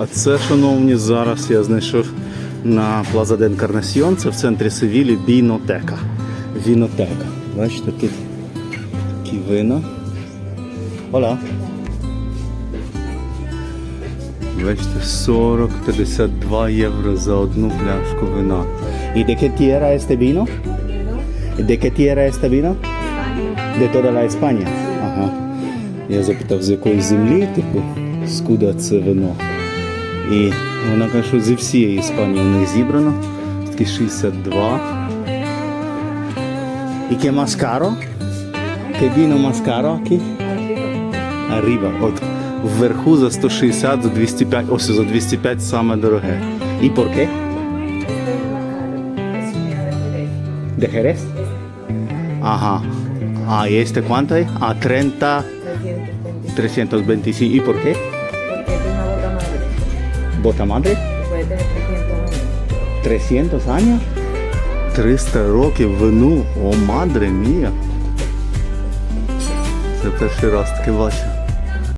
А це, шановні, зараз я знайшов на Плаза де Енкарнасьйон, це в центрі Севілі вінотека. Вінотека. Бачите, тут такі вина. Оля. Бачите, 40-52 євро за одну пляшку вина. І tierra este vino? De qué tierra este vino? De toda la España. Ага. Я запитав, з якої землі, типу, скуда це вино. І вона каже, що зі всієї Іспанії в них зібрано. Такі 62. І que más caro? Que vino más caro. От вверху за 160, за 205, ось за 205 саме дороге. І qué? De Jerez? Ага. А este cuánto? А 30, 325. ¿Y por? Madre? Y 300 años. 300 años? 300 років вину. О, мадре мія. Це перший раз таке бачу.